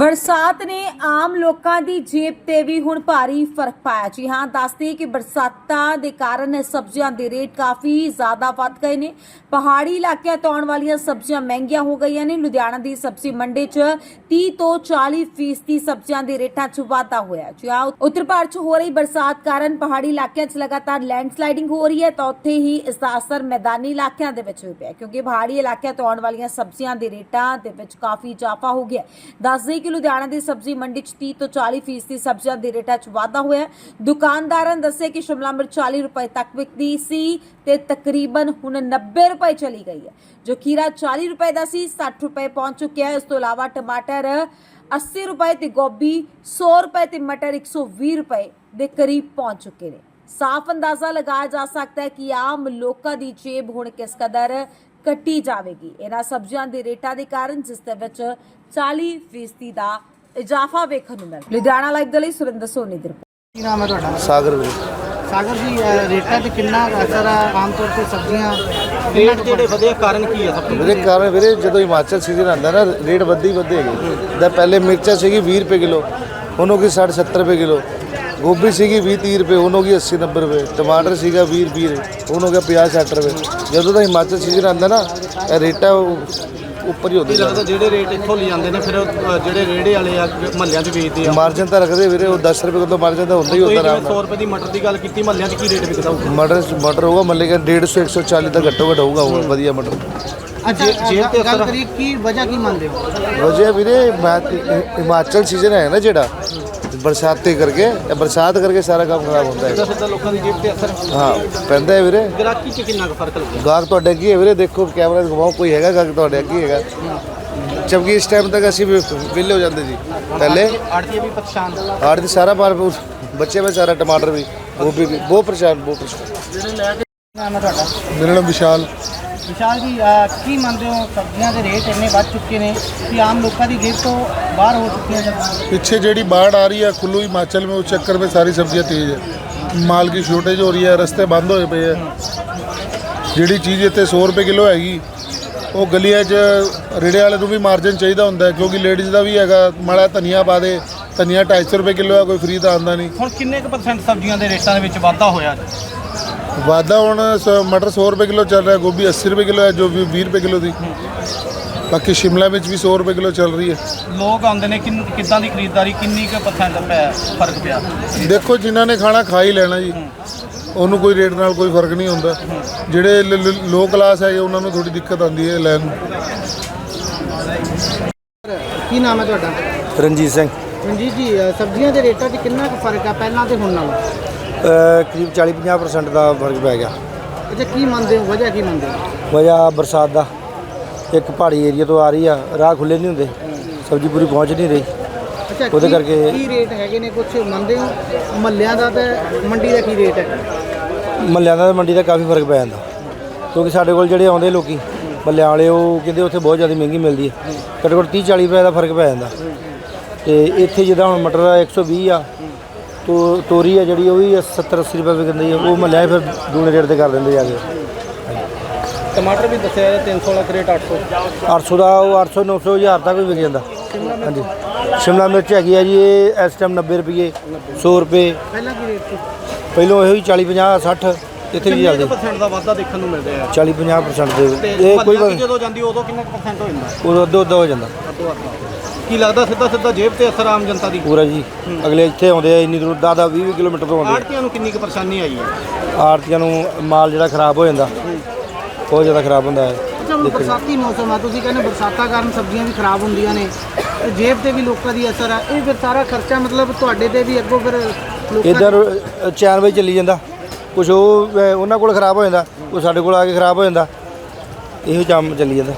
ਬਰਸਾਤ ਨੇ ਆਮ ਲੋਕਾਂ ਦੀ ਜੇਬ ਤੇ ਵੀ ਹੁਣ ਭਾਰੀ ਫ਼ਰਕ ਪਾਇਆ। ਜੀ ਹਾਂ ਦੱਸਦੇ ਕਿ ਬਰਸਾਤਾਂ ਦੇ ਕਾਰਨ ਸਬਜ਼ੀਆਂ ਦੇ ਰੇਟ ਕਾਫੀ ਜ਼ਿਆਦਾ ਵੱਧ ਗਏ ਨੇ। ਪਹਾੜੀ ਇਲਾਕਿਆਂ ਤੋਂ ਆਉਣ ਵਾਲੀਆਂ ਸਬਜ਼ੀਆਂ ਮਹਿੰਗੀਆਂ ਹੋ ਗਈਆਂ ਨੇ। ਲੁਧਿਆਣਾ ਦੀ ਸਬਜ਼ੀ ਮੰਡੀ 'ਚ 30 ਤੋਂ 40 ਫੀਸਦੀ ਸਬਜ਼ੀਆਂ ਦੇ ਰੇਟਾਂ 'ਚ ਵਾਧਾ ਹੋਇਆ। ਜੀ ਹਾਂ, ਉੱਤਰ ਭਾਰਤ 'ਚ ਹੋ ਰਹੀ ਬਰਸਾਤ ਕਾਰਨ ਪਹਾੜੀ ਇਲਾਕਿਆਂ 'ਚ ਲਗਾਤਾਰ ਲੈਂਡਸਲਾਈਡਿੰਗ ਹੋ ਰਹੀ ਹੈ। ਤਾਂ ਉੱਥੇ ਹੀ ਇਸ ਦਾ ਅਸਰ ਮੈਦਾਨੀ ਇਲਾਕਿਆਂ ਦੇ ਵਿੱਚ ਵੀ ਪਿਆ ਕਿਉਂਕਿ ਪਹਾੜੀ ਇਲਾਕਿਆਂ ਤੋਂ ਆਉਣ ਵਾਲੀਆਂ ਸਬਜ਼ੀਆਂ ਦੇ ਰੇਟਾਂ ਦੇ ਵਿੱਚ ਕਾਫੀ ਇਜ਼ਾਫਾ ਹੋ ਗਿਆ। ਦੱਸਦੇ ਕਿ ਲੁਧਿਆਣਾ ਦੀ ਸਬਜ਼ੀ ਮੰਡੀ 'ਚ 30 ਤੋਂ 40 ਫੀਸਦੀ ਸਬਜ਼ੀਆਂ ਦੇ ਰੇਟਾਂ 'ਚ ਵਾਧਾ ਹੋਇਆ ਦੁਕਾਨਦਾਰਾਂ ਨੇ ਦੱਸਿਆ ਕਿ ਸ਼ਿਮਲਾ ਮਿਰਚ 40 ਰੁਪਏ ਤੱਕ ਵਿਕਦੀ ਸੀ ਤੇ ਤਕਰੀਬਨ ਹੁਣ 90 ਰੁਪਏ ਚਲੀ ਗਈ ਹੈ। ਜੋ ਖੀਰਾ 40 ਰੁਪਏ ਦਾ ਸੀ 60 ਰੁਪਏ ਪਹੁੰਚ ਚੁੱਕਿਆ ਹੈ। ਇਸ ਤੋਂ ਇਲਾਵਾ ਟਮਾਟਰ 80 ਰੁਪਏ ਤੇ ਗੋਭੀ 100 ਰੁਪਏ ਤੇ ਮਟਰ 120 ਰੁਪਏ ਦੇ ਕਰੀਬ ਪਹੁੰਚ ਚੁੱਕੇ ਨੇ। ਸਾਫ਼ ਅੰਦਾਜ਼ਾ ਲਗਾਇਆ ਜਾ ਸਕਦਾ ਹੈ ਕਿ ਆਮ ਲੋਕਾਂ ਦੀ ਜੇਬ ਹੁਣ ਕਿਸ ਕਦਰ ਕੱਟੀ ਜਾਵੇਗੀ। ਇਹਨਾਂ ਸਬਜ਼ੀਆਂ ਦੇ ਰੇਟਾਂ ਦੇ ਕਾਰਨ ਜਿਸ ਦੇ ਵਿੱਚ 40% ਫੀਸਦੀ ਦਾ ਇਜ਼ਾਫਾ ਵੇਖਣ ਨੂੰ ਮਿਲ ਲੁਧਿਆਣਾ ਲਾਈਵ ਦੇ ਲਈ ਸੁਰਿੰਦਰ ਸੋਨੀ ਦੀ ਰਿਪੋਰਟ। ਕੀ ਨਾਮ ਹੈ ਤੁਹਾਡਾ? ਸਾਗਰ ਵੀਰੇ। ਸਾਗਰ ਜੀ ਅਹ ਰੇਟਾਂ ਤੇ ਕਿੰਨਾ ਅਸਰ ਆ ਆਮ ਤੌਰ ਤੇ ਸਬਜ਼ੀਆਂ? ਰੇਟ ਜਿਹੜੇ ਵਧੇ ਕਾਰਨ ਕੀ ਹੈ ਸਭ ਤੋਂ? ਵੀਰੇ ਕਾਰਨ ਵੀਰੇ ਜਦੋਂ ਹਿਮਾਚਲ ਸੀਜ਼ਨ ਆਉਂਦਾ ਨਾ ਰੇਟ ਵੱਧਦੇ ਹੀ ਵੱਧਦੇ ਹੈਗੇ। ਜਿੱਦਾਂ ਪਹਿਲੇ ਮਿਰਚਾਂ ਸੀਗੀ 20 ਰੁਪਏ ਕਿਲੋ ਹੁਣ ਹੋ ਗਈ 60 70 ਰੁਪਏ ਕਿਲੋ। ਗੋਭੀ ਸੀਗੀ 20 30 ਰੁਪਏ ਹੁਣ ਹੋ ਗਈ 80 90 ਰੁਪਏ। ਟਮਾਟਰ ਸੀਗਾ 20 20 ਹੁਣ ਹੋ ਗਿਆ 50 60 ਰੁਪਏ। ਜਦੋਂ ਦਾ ਹਿਮਾਚਲ ਸੀਜ਼ਨ ਆਉਂਦਾ ਨਾ ਇਹ ਰੇਟਾਂ ਉੱਪਰ ਹੀ ਹੁੰਦੀ ਲੱਗਦਾ ਜਿਹੜੇ ਰੇਟ ਇੱਥੋਂ ਲੈ ਜਾਂਦੇ ਨੇ ਫਿਰ ਉਹ, ਜਿਹੜੇ ਰੇੜੇ ਵਾਲੇ ਆ ਮਹੱਲਿਆਂ 'ਚ ਵੇਚਦੇ ਆ। ਮਾਰਜਨ ਤਾਂ ਰੱਖਦੇ ਵੀਰੇ ਉਹ 10 ਰੁਪਏ ਤੋਂ ਮਾਰਜਨ ਤਾਂ ਹੁੰਦਾ ਹੀ ਹੁੰਦਾ ਜਿਵੇਂ 100 ਰੁਪਏ ਦੀ ਮਟਰ ਦੀ ਗੱਲ ਕੀਤੀ ਮਹੱਲਿਆਂ 'ਚ ਕੀ ਰੇਟ ਵਿਕਦਾ ਹੋਊਗਾ ਮਟਰ ਮਟਰ ਹੋਊਗਾ ਮੱਲੇ ਕਿ 150 140 ਦਾ ਘੱਟੋ ਘੱਟ ਹੋਊਗਾ ਉਹ ਵਧੀਆ ਮਟਰ। ਅੱਛਾ ਗੱਲ ਅਸਰ- ਕਰੀਏ ਕੀ ਵਜ੍ਹਾ ਕੀ ਮੰਨਦੇ ਹੋ? ਵਜੇ ਵੀਰੇ ਹਿਮਾ- ਹਿਮਾਚਲ ਸੀਜ਼ਨ ਹੈ ਨਾ ਜਿਹੜਾ ਬਰਸਾਤੇ ਕਰਕੇ ਇਹ ਬਰਸਾਤ ਕਰਕੇ ਸਾਰਾ ਕੰਮ ਖਰਾਬ ਹੁੰਦਾ ਹੈ। ਸਿੱਧਾ ਸਿੱਧਾ ਲੋਕਾਂ ਦੀ ਜੇਬ ਤੇ ਅਸਰ ਹਾਂ? ਪੈਂਦਾ ਹੈ ਵੀਰੇ। ਗ੍ਰਾਹਕੀ 'ਚ ਕਿੰਨਾ ਕੁ ਫ਼ਰਕ ਲੱਗਦਾ? ਗਾਹਕ ਤੁਹਾਡੇ ਅੱਗੇ ਹੈ ਵੀਰੇ? ਦੇਖੋ ਕੈਮਰਾ ਦਿਖਾਓ ਕੋਈ ਹੈਗਾ ਗਾਹਕ ਤੁਹਾਡੇ? ਅੱਗੇ ਹੈਗਾ? ਜਦਕਿ ਇਸ ਟਾਈਮ ਤੱਕ ਅਸੀਂ ਵੀ ਵਿਹਲੇ ਹੋ ਜਾਂਦੇ ਸੀ ਪਹਿਲੇ। ਆੜਤੀਏ ਵੀ ਪਰੇਸ਼ਾਨ ਆੜ ਦੀ ਸਾਰਾ ਮਾਲ ਬੱਚੇ ਵਿੱਚ ਸਾਰਾ ਟਮਾਟਰ ਵੀ ਗੋਭੀ ਵੀ ਬਹੁਤ ਪਰੇਸ਼ਾਨ ਬਹੁਤ ਪਰੇਸ਼ਾਨ। ਕੀ ਨਾਮ ਹੈ ਤੁਹਾਡਾ? ਮੇਰਾ ਨਾਮ ਵਿਸ਼ਾਲ। ਵਿਸ਼ਾਲ ਜੀ ਅਹ ਕੀ ਮੰਨਦੇ ਹੋ ਸਬਜ਼ੀਆਂ ਦੇ ਰੇਟ ਇੰਨੇ ਵੱਧ ਚੁੱਕੇ ਨੇ ਕਿ ਆਮ ਲੋਕਾਂ ਦੀ ਜੇਬ ਤੋਂ ਬਾਹਰ ਹੋ ਚੁੱਕੀਆਂ ਨੇ पीछे जेडी बाढ़ आ रही है कुल्लू हिमाचल में उस चक्कर में सारी सब्जियां तेज है माल की शॉर्टेज हो रही है रस्ते बंद होए पे है ਜਿਹੜੀ ਚੀਜ਼ ਇੱਥੇ 100 ਰੁਪਏ ਕਿਲੋ ਹੈਗੀ ਉਹ ਗਲੀਆਂ 'ਚ ਰੇੜੇ ਵਾਲੇ ਨੂੰ ਵੀ ਮਾਰਜਨ ਚਾਹੀਦਾ ਹੁੰਦਾ ਹੈ ਕਿਉਂਕਿ ਲੇਡੀਜ਼ ਦਾ ਵੀ ਹੈਗਾ ਮਾੜਾ ਧਨੀਆ ਪਾ ਦੇ ਧਨੀਆ 250 ਰੁਪਏ ਕਿਲੋ ਹੈ ਕੋਈ ਫ੍ਰੀ ਤਾਂ ਆਉਂਦਾ ਨਹੀਂ ਹੁਣ ਕਿੰਨੇ ਕੁ ਪਰਸੈਂਟ ਸਬਜ਼ੀਆਂ ਦੇ ਰੇਟਾਂ ਦੇ ਵਿੱਚ ਵਾਧਾ ਹੋਇਆ ਵਾਧਾ ਹੁਣ ਸ- ਮਟਰ 100 ਰੁਪਏ ਕਿਲੋ ਚੱਲ ਰਿਹਾ ਗੋਭੀ 80 ਰੁਪਏ ਕਿਲੋ ਹੈ ਜੋ ਵੀ 20 ਰੁਪਏ ਕਿਲੋ ਦੀ। ਬਾਕੀ ਸ਼ਿਮਲਾ ਵਿੱਚ ਵੀ 100 ਰੁਪਏ ਕਿਲੋ ਚੱਲ ਰਹੀ ਹੈ। ਲੋਕ ਆਉਂਦੇ ਨੇ ਕਿੱਦਾਂ ਦੀ ਖਰੀਦਦਾਰੀ ਕਿੰਨੀ ਕੁ ਪਰਸੈਂਟ ਫ਼ਰਕ ਪਿਆ? ਦੇਖੋ ਜਿਨ੍ਹਾਂ ਨੇ ਖਾਣਾ ਖਾ ਹੀ ਲੈਣਾ ਜੀ ਉਹਨੂੰ ਕੋਈ ਰੇਟ ਨਾਲ ਕੋਈ ਫ਼ਰਕ ਨਹੀਂ ਹੁੰਦਾ। ਜਿਹੜੇ ਲੋ ਕਲਾਸ ਹੈ ਉਹਨਾਂ ਨੂੰ ਥੋੜੀ ਦਿੱਕਤ ਆਉਂਦੀ ਹੈ ਲੈਣ ਨੂੰ। ਕੀ ਨਾਮ ਹੈ ਤੁਹਾਡਾ? ਰਣਜੀਤ ਸਿੰਘ। ਰਣਜੀਤ ਜੀ ਸਬਜ਼ੀਆਂ ਦੇ ਰੇਟਾਂ 'ਚ ਕਿੰਨਾ ਕੁ ਫ਼ਰਕ ਆ ਪਹਿਲਾਂ ਤੇ ਹੁਣ ਨਾਲੋਂ? ਕਰੀਬ 40-50% ਦਾ ਫ਼ਰਕ ਪੈ ਗਿਆ। ਅੱਛਾ ਕੀ ਮੰਨਦੇ ਹੋ? ਵਜ੍ਹਾ ਕੀ ਮੰਨਦੇ ਹੋ? ਵਜ੍ਹਾ ਬਰਸਾਤ ਦਾ। ਇੱਕ ਪਹਾੜੀ ਏਰੀਆ ਤੋਂ ਆ ਰਹੀ ਆ ਰਾਹ ਖੁੱਲੇ ਨਹੀਂ ਹੁੰਦੇ ਸਬਜ਼ੀ ਪੂਰੀ ਪਹੁੰਚ ਨਹੀਂ ਰਹੀ। ਅੱਛਾ ਉਹਦੇ ਕੀ- ਕਰਕੇ- ਕੀ ਰੇਟ ਹੈਗੇ ਨੇ? ਕੁਝ ਮੰਨਦੇ ਹੋ? ਮੱਲਿਆਂ ਦਾ ਤੇ ਮੰਡੀ ਦਾ ਕੀ ਰੇਟ ਹੈ? ਮੱਲਿਆਂ ਦਾ ਤੇ ਮੰਡੀ ਦਾ ਕਾਫੀ ਫ਼ਰਕ ਪੈ ਜਾਂਦਾ। ਕਿਉਂਕਿ ਸਾਡੇ ਕੋਲ ਜਿਹੜੇ ਆਉਂਦੇ ਲੋਕੀ ਮੱਲਿਆਂ ਵਾਲੇ ਉਹ ਕਹਿੰਦੇ ਉੱਥੇ ਬਹੁਤ ਜ਼ਿਆਦਾ ਮਹਿੰਗੀ ਮਿਲਦੀ ਹੈ। ਘੱਟੋ ਘੱਟ 30-40 ਰੁਪਏ ਦਾ ਫ਼ਰਕ ਪੈ ਜਾਂਦਾ। ਤੇ ਇੱਥੇ ਜਿੱਦਾਂ ਹੁਣ ਮਟਰ ਦਾ 120 ਆ ਤੋ ਤੋਰੀ ਆ ਜਿਹੜੀ ਉਹ ਵੀ 70-80 ਰੁਪਏ ਵਿਕਦੀ ਹੈ ਉਹ ਮੱਲਿਆਂ 'ਚ ਫਿਰ ਦੂਣੇ ਰੇਟ ਤੇ ਕਰ ਦਿੰਦੇ ਜਾ ਕੇ। ਟਮਾਟਰ ਵੀ ਦੱਸਿਆ 300 ਵਾਲਾ ਕਰੇਟ 800 800 ਦਾ ਉਹ 800 900 ਹਜ਼ਾਰ ਤੱਕ ਵੀ ਵਿਕ ਜਾਂਦਾ। ਹਾਂਜੀ। ਸ਼ਿਮਲਾ ਮਿਰਚ ਹੈਗੀ ਆ ਜੀ ਇਹ ਇਸ ਟਾਈਮ 90 ਰੁਪਏ 100 ਰੁਪਏ। ਪਹਿਲਾਂ ਕੀ ਰੇਟ ਸੀ? ਪਹਿਲੋਂ ਇਹੋ ਹੀ 40 50 60 ਇੱਥੇ ਵੀ ਚੱਲਦੇ। ਪਰਸੈਂਟ ਦਾ ਵਾਧਾ ਦੇਖਣ ਨੂੰ ਮਿਲ ਰਿਹਾ 40 50% ਦੇ। ਇਹ ਕੋਈ ਮਹੱਲਿਆਂ ਜਦੋਂ ਜਾਂਦੀ ਉਦੋਂ ਕਿੰਨਾ ਪਰਸੈਂਟ ਹੋ ਜਾਂਦਾ? ਉਹ ਅੱਧੋ ਅੱਧਾ ਹੋ ਜਾਂਦਾ। ਅੱਧੋ ਅੱਧਾ। ਕੀ ਲੱਗਦਾ ਸਿੱਧਾ ਸਿੱਧਾ ਜੇਬ ਤੇ ਅਸਰ ਆਮ ਜਨਤਾ ਦੀ? ਪੂਰਾ ਜੀ। ਅਗਲੇ ਇੱਥੇ ਆਉਂਦੇ ਆ ਇੰਨੀ ਦੂਰ 10 20 ਕਿਲੋਮੀਟਰ ਤੋਂ ਆਉਂਦੇ ਆੜਤੀਆਂ ਨੂੰ ਕਿੰਨੀ ਕੁ ਪਰੇਸ਼ਾਨੀ ਆਈ ਹੈ? ਆ। ਨੂੰ ਮਾਲ ਜਿਹੜਾ ਖਰਾਬ ਹੋ ਜਾਂਦਾ ਬਹੁਤ ਜ਼ਿਆਦਾ ਖਰਾਬ ਹੁੰਦਾ ਹੈ। ਅੱਛਾ ਹੁਣ ਬਰਸਾਤੀ ਮੌਸਮ ਆ ਤੁਸੀਂ ਕਹਿੰਦੇ ਬਰਸਾਤਾਂ ਕਾਰਨ ਸਬਜ਼ੀਆਂ ਵੀ ਖਰਾਬ ਹੁੰਦੀਆਂ ਨੇ ਤੇ ਜੇਬ ਤੇ ਵੀ ਲੋਕਾਂ ਦੀ ਅਸਰ ਆ ਇਹ ਫਿਰ ਸਾਰਾ ਖਰਚਾ ਮਤਲਬ ਤੁਹਾਡੇ ਤੇ ਵੀ ਅੱਗੋਂ ਫਿਰ ਲੋਕਾਂ ਇਧਰ ਚੈਨ ਵਿੱਚ ਚੱਲੀ ਜਾਂਦਾ। ਕੁਝ ਉਹ ਉਹਨਾਂ ਕੋਲ ਖਰਾਬ ਹੋ ਜਾਂਦਾ ਉਹ ਸਾਡੇ ਕੋਲ ਆ ਕੇ ਖਰਾਬ ਹੋ ਜਾਂਦਾ। ਇਹੋ ਕੰਮ ਚੱਲੀ ਜਾਂਦਾ।